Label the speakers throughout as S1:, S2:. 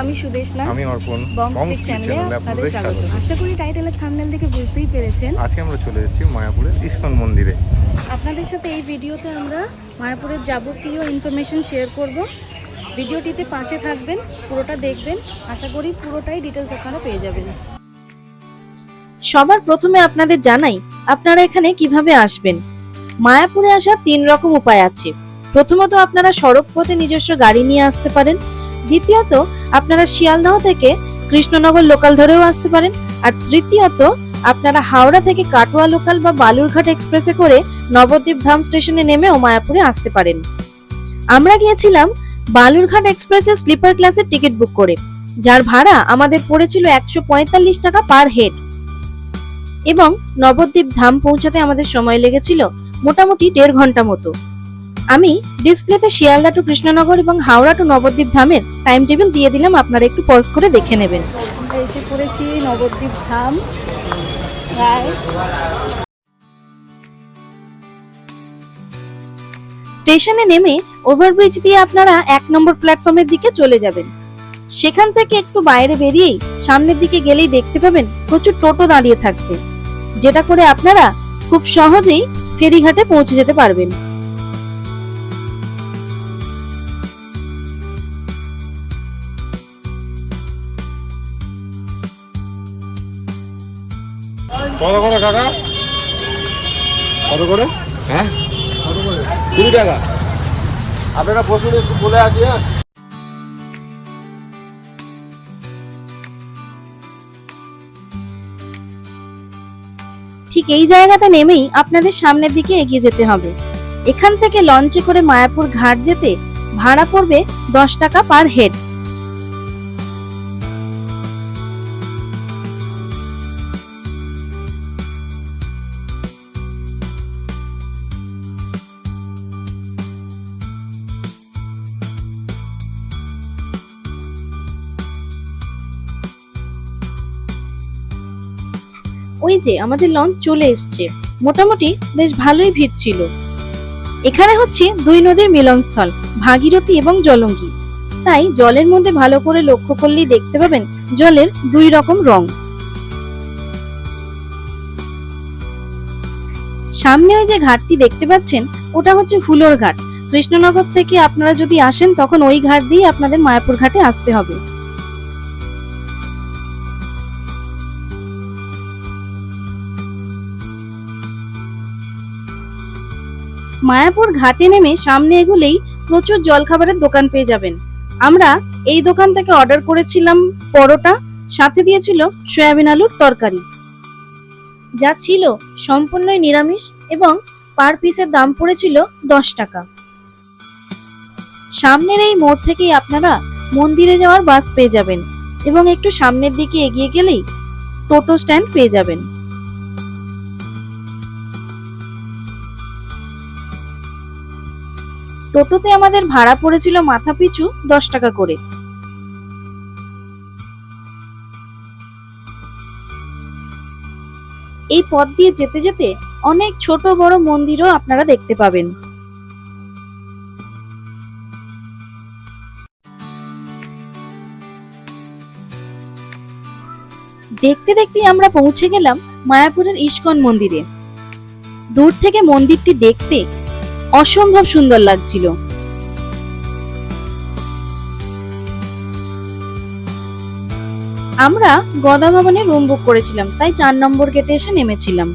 S1: আমি সুদেশনা
S2: আমি অর্পণ
S1: বং
S2: বং
S1: স্পিক চ্যানেলে আপনাদের স্বাগত।
S2: স্বাগত।
S1: আশা করি টাইটেলের থাম্বনেল দেখে বুঝতেই পেরেছেন।
S2: আজকে আমরা চলে এসেছি মায়াপুরের ইস্কন মন্দিরে।
S1: আপনাদের সাথে এই ভিডিওতে আমরা মায়াপুরের যাবতীয় ইনফরমেশন শেয়ার করব। ভিডিওটিতে পাশে থাকবেন পুরোটা দেখবেন। আশা করি পুরোটাই ডিটেলস আপনারা পেয়ে যাবেন।
S3: সবার প্রথমে আপনাদের জানাই আপনারা এখানে কীভাবে আসবেন? মায়াপুরে আসার তিন রকম উপায় আছে। প্রথমত আপনারা সড়ক পথে নিজস্ব গাড়ি নিয়ে আসতে পারেন। দ্বিতীয়ত, আপনারা শিয়ালদহ থেকে কৃষ্ণনগর লোকাল ধরেও আসতে পারেন। আর তৃতীয়ত, আপনারা হাওড়া থেকে কাটোয়া লোকাল বা বালুরঘাট এক্সপ্রেসে করে নবদ্বীপ ধাম স্টেশনে নেমেও মায়াপুরে আসতে পারেন। আমরা গিয়েছিলাম বালুরঘাট এক্সপ্রেসের স্লিপার ক্লাসের টিকিট বুক করে, যার ভাড়া আমাদের পড়েছিল একশো পঁয়তাল্লিশ টাকা পার হেড এবং নবদ্বীপ ধাম পৌঁছাতে আমাদের সময় লেগেছিল মোটামুটি দেড় ঘণ্টা মতো। আমি ডিসপ্লেতে শিয়ালদা টু কৃষ্ণনগর এবং হাওড়া টু নবদ্বীপ ধামের টাইম টেবিল দিয়ে দিলাম আপনারা একটু পজ করে দেখে নেবেন।
S1: এসে পড়েছি নবদ্বীপ ধাম।
S3: স্টেশনে নেমে ওভারব্রিজ দিয়ে আপনারা এক নম্বর প্ল্যাটফর্মের দিকে চলে যাবেন। সেখান থেকে একটু বাইরে বেরিয়েই সামনের দিকে গেলেই দেখতে পাবেন প্রচুর টোটো দাঁড়িয়ে থাকবে যেটা করে আপনারা খুব সহজেই ফেরিঘাটে পৌঁছে যেতে পারবেন।
S4: কত করে কাকা? কত করে? হ্যাঁ? কুড়ি টাকা। আপনারা একটু বলে আসি হ্যাঁ?
S3: ঠিক এই জায়গাতে নেমেই আপনাদের সামনের দিকে এগিয়ে যেতে হবে। এখান থেকে লঞ্চে করে মায়াপুর ঘাট যেতে ভাড়া পড়বে দশ টাকা পার হেড। ওই যে আমাদের লঞ্চ চলে এসছে। মোটামুটি বেশ ভালোই ভিড় ছিল। এখানে হচ্ছে দুই নদীর মিলনস্থল, ভাগীরথী এবং জলঙ্গি। তাই জলের মধ্যে ভালো করে লক্ষ্য করলেই দেখতে পাবেন জলের দুই রকম রং। সামনে ওই যে ঘাটটি দেখতে পাচ্ছেন, ওটা হচ্ছে হুলোর ঘাট। কৃষ্ণনগর থেকে আপনারা যদি আসেন, তখন ওই ঘাট দিয়ে আপনাদের মায়াপুর ঘাটে আসতে হবে। মায়াপুর ঘাটে নেমে সামনে এগুলেই প্রচুর জলখাবারের দোকান পেয়ে যাবেন। আমরা এই দোকান থেকে অর্ডার করেছিলাম পরোটা, সাথে দিয়েছিল সয়াবিন আলুর তরকারি। যা ছিল সম্পূর্ণই নিরামিষ এবং পার পিসের দাম পড়েছিল দশ টাকা। সামনের এই মোড় থেকেই আপনারা মন্দিরে যাওয়ার বাস পেয়ে যাবেন এবং একটু সামনের দিকে এগিয়ে গেলেই টোটো স্ট্যান্ড পেয়ে যাবেন। টোটোতে আমাদের ভাড়া পড়েছিল মাথা পিছু দশ টাকা করে। এই পথ দিয়ে যেতে যেতে অনেক ছোট বড় মন্দিরও আপনারা দেখতে পাবেন। দেখতে দেখতে আমরা পৌঁছে গেলাম মায়াপুরের ইস্কন মন্দিরে। দূর থেকে মন্দিরটি দেখতে অসম্ভব সুন্দর লাগছিল। আমরা গদা ভবনে রুম বুক করেছিলাম, তাই চার নম্বর গেটে এসে নেমেছিলাম।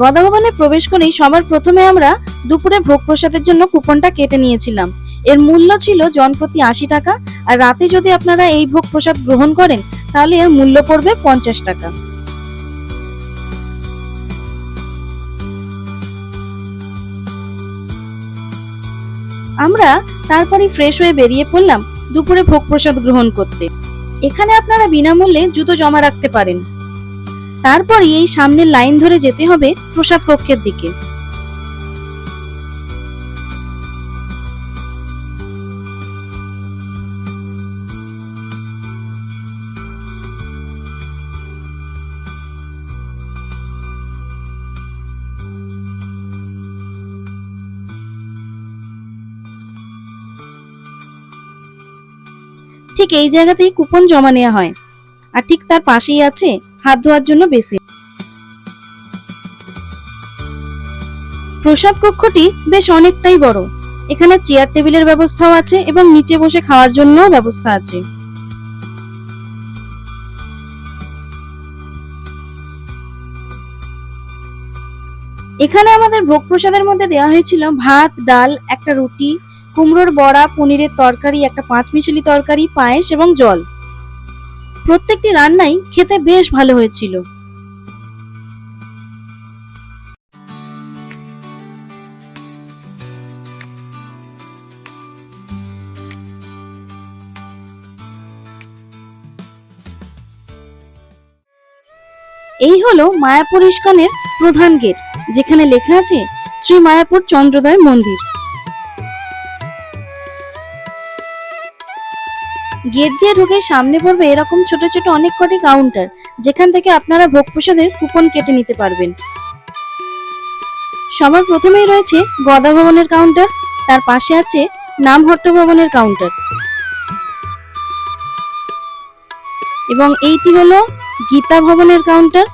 S3: গদা ভবনে প্রবেশ করেই সবার প্রথমে আমরা দুপুরে ভোগ প্রসাদের জন্য কুপনটা কেটে নিয়েছিলাম। এর মূল্য ছিল জনপ্রতি আশি টাকা, আর রাতে যদি আপনারা এই ভোগ প্রসাদ গ্রহণ করেন তাহলে এর মূল্য পড়বে পঞ্চাশ টাকা। আমরা তারপরে ফ্রেশ হয়ে বেরিয়ে পড়লাম দুপুরে ভোগ প্রসাদ গ্রহণ করতে। এখানে আপনারা বিনামূল্যে জুতো জমা রাখতে পারেন। তারপরে এই সামনের লাইন ধরে যেতে হবে প্রসাদ কক্ষের দিকে। ঠিক এই জায়গাতেই কুপন জমা নেওয়া হয়। আর ঠিক তার পাশেই আছে হাত ধোয়ার জন্য বেসিন। প্রসাদ কক্ষটি বেশ অনেকটাই বড়। এখানে চেয়ার টেবিলের ব্যবস্থাও আছে এবং নিচে বসে খাওয়ার জন্যও ব্যবস্থা আছে। এখানে আমাদের ভোগ প্রসাদের মধ্যে দেওয়া হয়েছিল ভাত, ডাল, একটা রুটি কুমড়োর বড়া, পনিরের তরকারি, একটা পাঁচ মিশালি তরকারি, পায়েস এবং জল। প্রত্যেকটি রান্নাই খেতে বেশ ভালো হয়েছিল। এই হলো মায়াপুর ইস্কনের প্রধান গেট, যেখানে লেখা আছে শ্রী মায়াপুর চন্দ্রোদয় মন্দির। গেট দিয়ে ঢুকে সামনে পড়বে এরকম ছোট ছোট অনেক কটি কাউন্টার যেখান থেকে আপনারা ভোগ প্রসাদের কুপন কেটে নিতে পারবেন। সবার প্রথমেই রয়েছে গদা ভবনের কাউন্টার তার পাশে আছে নামহট্ট ভবনের কাউন্টার এবং এইটি হলো গীতা ভবনের কাউন্টার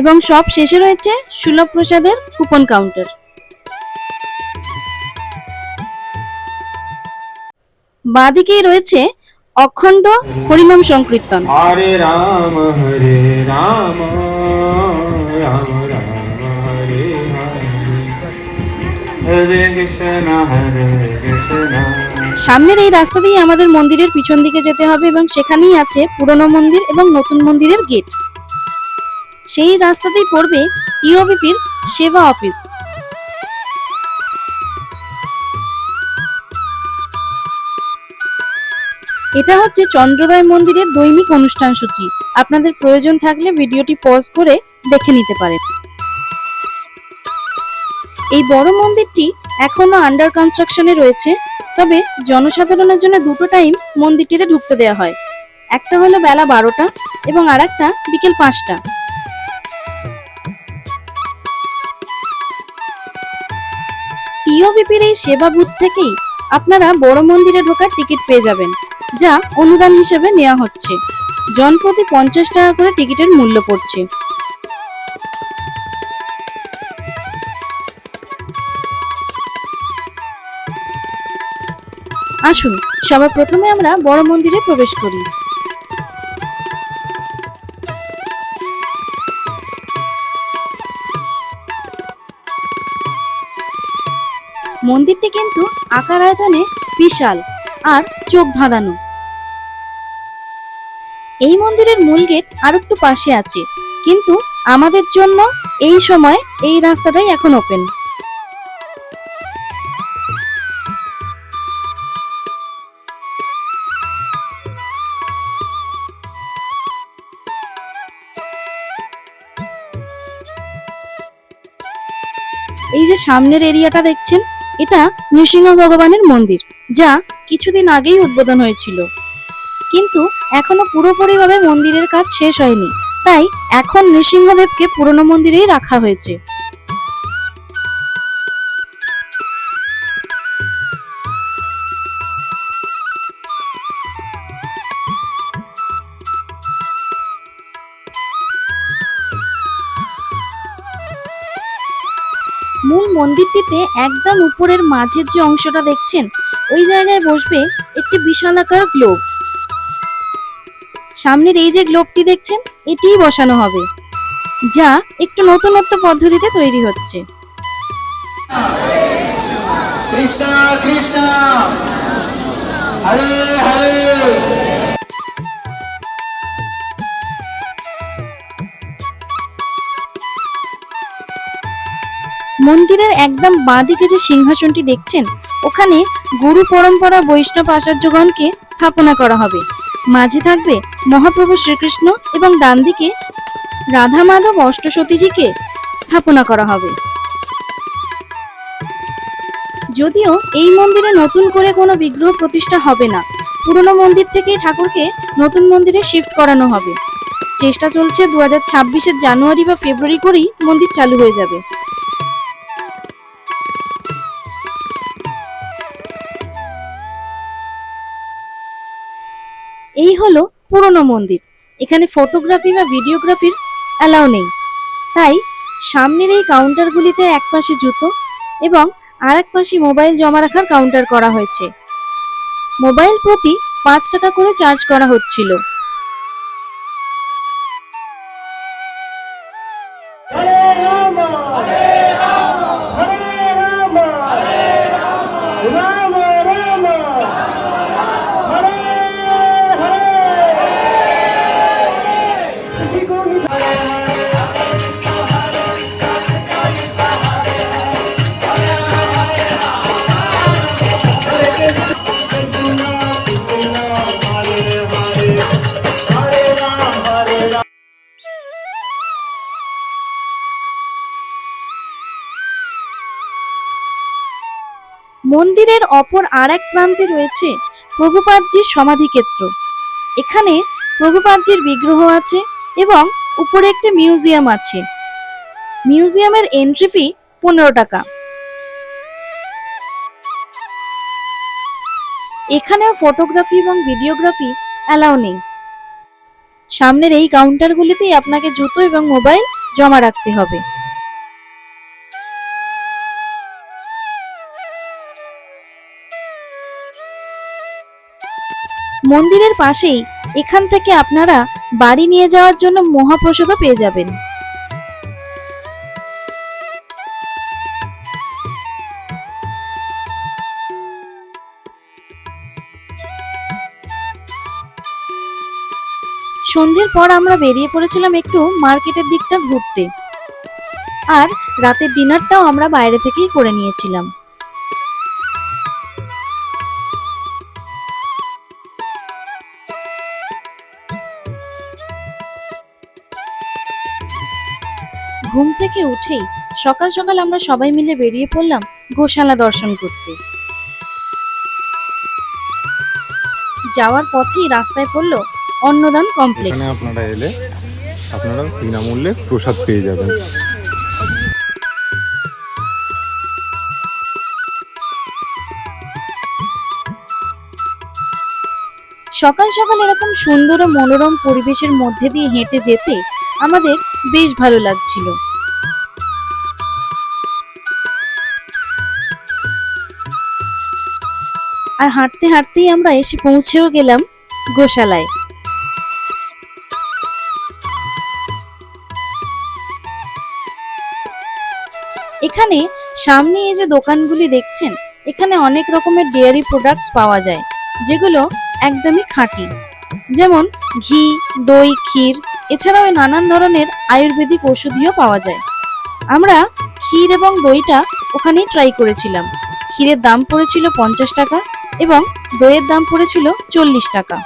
S3: এবং সব শেষে রয়েছে সুলভ প্রসাদের কুপন কাউন্টার বাঁদিকেই রয়েছে অখণ্ড হরিনাম সংকীর্তন।
S2: হরে রাম হরে রাম রাম রাম হরে হরে। কৃষ্ণ হরে কৃষ্ণ
S3: সামনের এই রাস্তা দিয়ে আমাদের মন্দিরের পিছন দিকে যেতে হবে এবং সেখানেই আছে পুরনো মন্দির এবং নতুন মন্দিরের গেট। সেই রাস্তাতেই পড়বে ইওবিপির সেবা অফিস। এটা হচ্ছে চন্দ্রোদয় মন্দিরের দৈনিক অনুষ্ঠান সূচি। আপনাদের প্রয়োজন থাকলে ভিডিওটি পজ করে দেখে নিতে পারেন। এই বড় মন্দিরটি এখনও আন্ডার কনস্ট্রাকশনে রয়েছে, তবে জনসাধারণের জন্য দুটো টাইম মন্দিরটিতে ঢুকতে দেওয়া হয়। একটা হলো বেলা বারোটা এবং আর একটা বিকেল পাঁচটা। টিওভিপির এই সেবা বুথ থেকেই আপনারা বড় মন্দিরে ঢোকার টিকিট পেয়ে যাবেন। যা অনুদান হিসেবে নেওয়া হচ্ছে। জনপ্রতি পঞ্চাশ টাকা করে টিকিটের মূল্য পড়ছে। আসুন সবার প্রথমে আমরা বড় মন্দিরে প্রবেশ করি। মন্দিরটি কিন্তু আকার আয়তনে বিশাল আর চোখ ধাঁধানো। এই মন্দিরের মূল গেট আর একটু পাশে আছে। কিন্তু আমাদের জন্য এই সময় এই রাস্তাটাই এখন ওপেন এই যে সামনের এরিয়াটা দেখছেন, এটা নৃসিংহ ভগবানের মন্দির, যা কিছুদিন আগেই উদ্বোধন হয়েছিল। কিন্তু এখনও পুরোপুরিভাবে মন্দিরের কাজ শেষ হয়নি। তাই এখন নৃসিংহদেবকে পুরনো মন্দিরেই রাখা হয়েছে। মূল মন্দিরটিতে একদম উপরের মাঝের যে অংশটা দেখছেন, ওই জায়গায় বসবে একটি বিশালাকার গ্লোব। সামনের এই যে গ্লোবটি দেখছেন এটিই বসানো হবে যা একটু নতুনত্ব পদ্ধতিতে তৈরি হচ্ছে।
S5: হরে হরে!
S3: মন্দিরের একদম বাঁদিকে যে সিংহাসনটি দেখছেন ওখানে গুরু পরম্পরা বৈষ্ণব আচার্যগণকে স্থাপনা করা হবে। মাঝে থাকবে মহাপ্রভু শ্রীকৃষ্ণ এবং ডান দিকে রাধা মাধব অষ্টসতীজিকে স্থাপনা করা হবে। যদিও এই মন্দিরে নতুন করে কোনো বিগ্রহ প্রতিষ্ঠা হবে না, পুরনো মন্দির থেকেই ঠাকুরকে নতুন মন্দিরে শিফট করানো হবে। চেষ্টা চলছে দু হাজার জানুয়ারি বা ফেব্রুয়ারি করেই মন্দির চালু হয়ে যাবে। এই হলো পুরনো মন্দির। এখানে ফটোগ্রাফি বা ভিডিওগ্রাফির অ্যালাউ নেই। তাই সামনের এই কাউন্টারগুলিতে এক পাশে জুতো এবং আর এক পাশে মোবাইল জমা রাখার কাউন্টার করা হয়েছে। মোবাইল প্রতি পাঁচ টাকা করে চার্জ করা হচ্ছিল। মন্দিরের অপর আর এক প্রান্তে রয়েছে প্রভুপাদজির সমাধিক্ষেত্র। এখানে প্রভুপাদজির বিগ্রহ আছে এবং উপরে একটি মিউজিয়াম আছে। মিউজিয়ামের এন্ট্রি ফি পনেরো টাকা। এখানেও ফটোগ্রাফি এবং ভিডিওগ্রাফি অ্যালাউ নেই। সামনের এই কাউন্টারগুলিতেই আপনাকে জুতো এবং মোবাইল জমা রাখতে হবে। মন্দিরের পাশেই এখান থেকে আপনারা বাড়ি নিয়ে যাওয়ার জন্য মহাপ্রসাদও পেয়ে যাবেন। সন্ধ্যের পর আমরা বেরিয়ে পড়েছিলাম একটু মার্কেটের দিকটা ঘুরতে। আর রাতের ডিনারটাও আমরা বাইরে থেকেই করে নিয়েছিলাম। ঘুম থেকে উঠেই সকাল সকাল আমরা সবাই মিলে বেরিয়ে পড়লাম গোশালা দর্শন করতে। যাওয়ার পথেই রাস্তায় পড়ল অন্নদান কমপ্লেক্স
S4: এখানে আপনারা এলে আপনারা বিনামূল্যে প্রসাদ পেয়ে যাবেন।
S3: সকাল সকাল এরকম সুন্দর ও মনোরম পরিবেশের মধ্যে দিয়ে হেঁটে যেতে আমাদের বেশ ভালো লাগছিল। আর হাঁটতে হাঁটতেই আমরা এসে পৌঁছেও গেলাম গোশালায়। এখানে সামনে এই যে দোকানগুলি দেখছেন, এখানে অনেক রকমের ডেয়ারি প্রোডাক্টস পাওয়া যায়, যেগুলো একদমই খাঁটি। যেমন ঘি, দই, ক্ষীর এছাড়াও নানান ধরনের আয়ুর্বেদিক ওষুধিও পাওয়া যায়। আমরা ক্ষীর এবং দইটা ওখানেই ট্রাই করেছিলাম। ক্ষীরের দাম পড়েছিল পঞ্চাশ টাকা এবং দইয়ের দাম পড়েছিল চল্লিশ টাকা।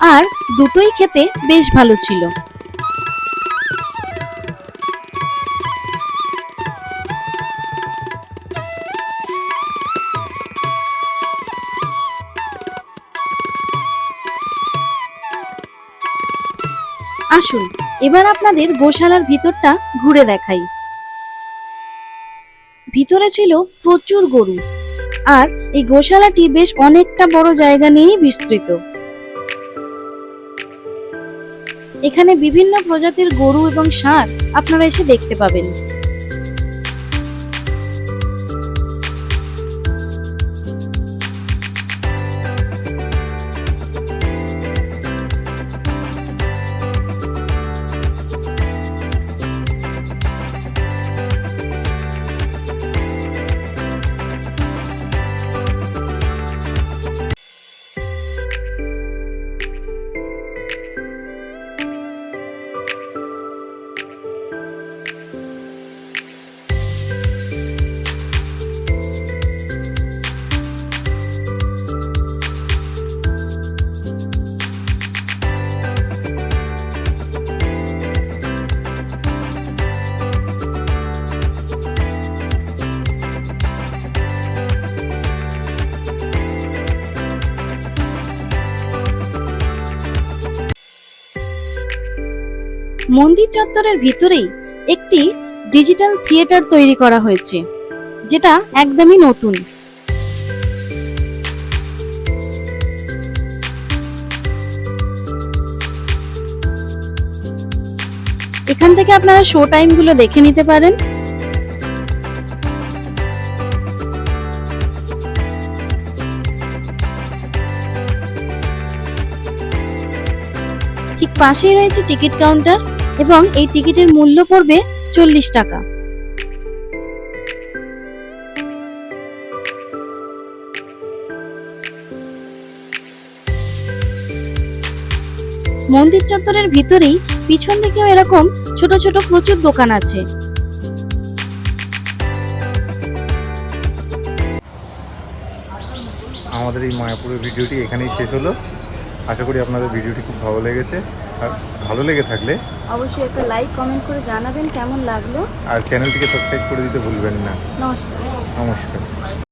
S3: আর দুটোই খেতে বেশ ভালো ছিল। আসুন, এবার আপনাদের গোশালার ভিতরটা ঘুরে দেখাই। ভিতরে ছিল প্রচুর গরু, আর এই গোশালাটি বেশ অনেকটা বড় জায়গা নিয়েই বিস্তৃত। এখানে বিভিন্ন প্রজাতির গরু এবং ষাঁড় আপনারা এসে দেখতে পাবেন। মন্দির চত্বরের ভিতরেই একটি ডিজিটাল থিয়েটার তৈরি করা হয়েছে, যেটা একদমই নতুন। এখান থেকে আপনারা শো টাইমগুলো দেখে নিতে পারেন। ঠিক পাশেই রয়েছে টিকিট কাউন্টার। এবং এই টিকিটের মূল্য পড়বে চল্লিশ টাকা। মন্দির চত্বরের ভিতরেই পিছন দিকেও এরকম ছোট ছোট প্রচুর দোকান আছে।
S6: আমাদের এই মায়াপুরের ভিডিওটি এখানেই শেষ হলো। আশা করি আপনাদের ভিডিওটি খুব ভালো লেগেছে। আর ভালো লেগে থাকলে
S1: অবশ্যই একটা লাইক কমেন্ট করে জানাবেন কেমন লাগল।
S6: আর চ্যানেলটিকে সাবস্ক্রাইব করে দিতে ভুলবেন না।
S1: নমস্কার।
S6: নমস্কার।